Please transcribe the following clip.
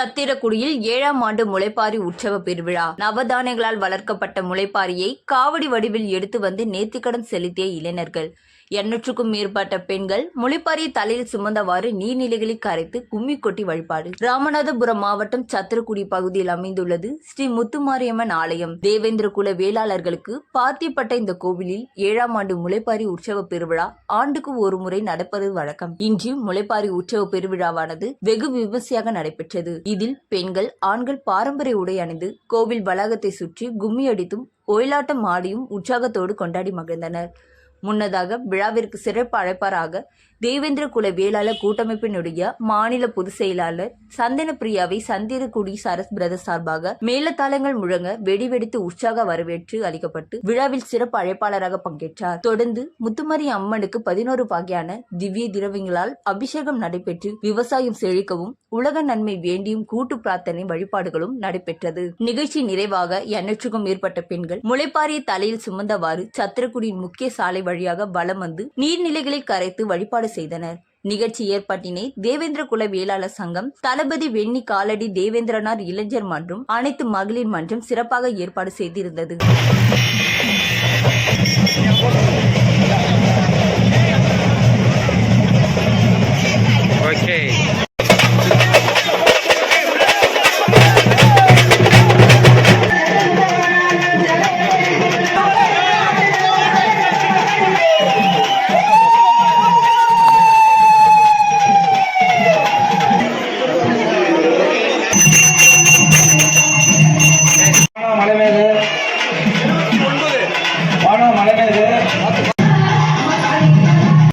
சத்திரக்குடியில் ஏழாம் ஆண்டு முளைப்பாரி உற்சவ பெருவிழா. நவதானியங்களால் வளர்க்கப்பட்ட முளைப்பாரியை காவடி வடிவில் எடுத்து வந்து நேர்த்திக்கடன் செலுத்திய இளைஞர்கள். எண்ணூற்றுக்கும் மேற்பட்ட பெண்கள் முளிப்பாரி தலையில் சுமந்தவாறு நீர்நிலைகளில் கரைத்து கும்மி கொட்டி வழிபாடு. ராமநாதபுரம் மாவட்டம் சத்திரக்குடி பகுதியில் அமைந்துள்ளது ஸ்ரீ முத்துமாரியம்மன் ஆலயம். தேவேந்திர குல வேளாளர்களுக்கு பார்த்திப்பட்ட இந்த கோவிலில் ஏழாம் ஆண்டு முளைப்பாரி உற்சவ பெருவிழா ஆண்டுக்கு ஒரு முறை நடப்பது வழக்கம். இன்று முளைப்பாரி உற்சவ பெருவிழாவானது வெகு விமர்சையாக நடைபெற்றது. இதில் பெண்கள் ஆண்கள் பாரம்பரிய உடை அணிந்து கோவில் வளாகத்தை சுற்றி கும்மி அடித்தும் ஒயிலாட்டம் ஆடியும் உற்சாகத்தோடு கொண்டாடி மகிழ்ந்தனர். முன்னதாக விழாவிற்கு சிறப்பு அழைப்பாராக தேவேந்திர குல வேளாளர் கூட்டமைப்பினுடைய மாநில பொதுச் செயலாளர் சந்தன பிரியாவை சந்திரகுடி சரஸ் பிரதர் சார்பாக மேலத்தாளங்கள் முழங்க வெடி வெடித்து உற்சாக வரவேற்று அளிக்கப்பட்டு விழாவில் சிறப்பு அழைப்பாளராக பங்கேற்றார். தொடர்ந்து முத்துமாரி அம்மனுக்கு பதினோரு வகையான திவ்ய திரவியங்களால் அபிஷேகம் நடைபெற்று விவசாயம் செழிக்கவும் உலக நன்மை வேண்டியும் கூட்டு பிரார்த்தனை வழிபாடுகளும் நடைபெற்றது. நிகழ்ச்சி நிறைவாக எண்ணற்றுக்கும் மேற்பட்ட பெண்கள் முளைப்பாரிய தலையில் சுமந்தவாறு சத்திரக்குடியின் முக்கிய சாலை வழியாக வலம் வந்து நீர்நிலைகளை கரைத்து வழிபாடு செய்தனர். நிகழ்ச்சி ஏற்பாட்டினை தேவேந்திர குல வேளாளர் சங்கம் தளபதி வெண்ணி காலடி தேவேந்திரனார் இளைஞர் மன்றம் அனைத்து மகளிர் மன்றம் சிறப்பாக ஏற்பாடு செய்திருந்தது. মারা যায়।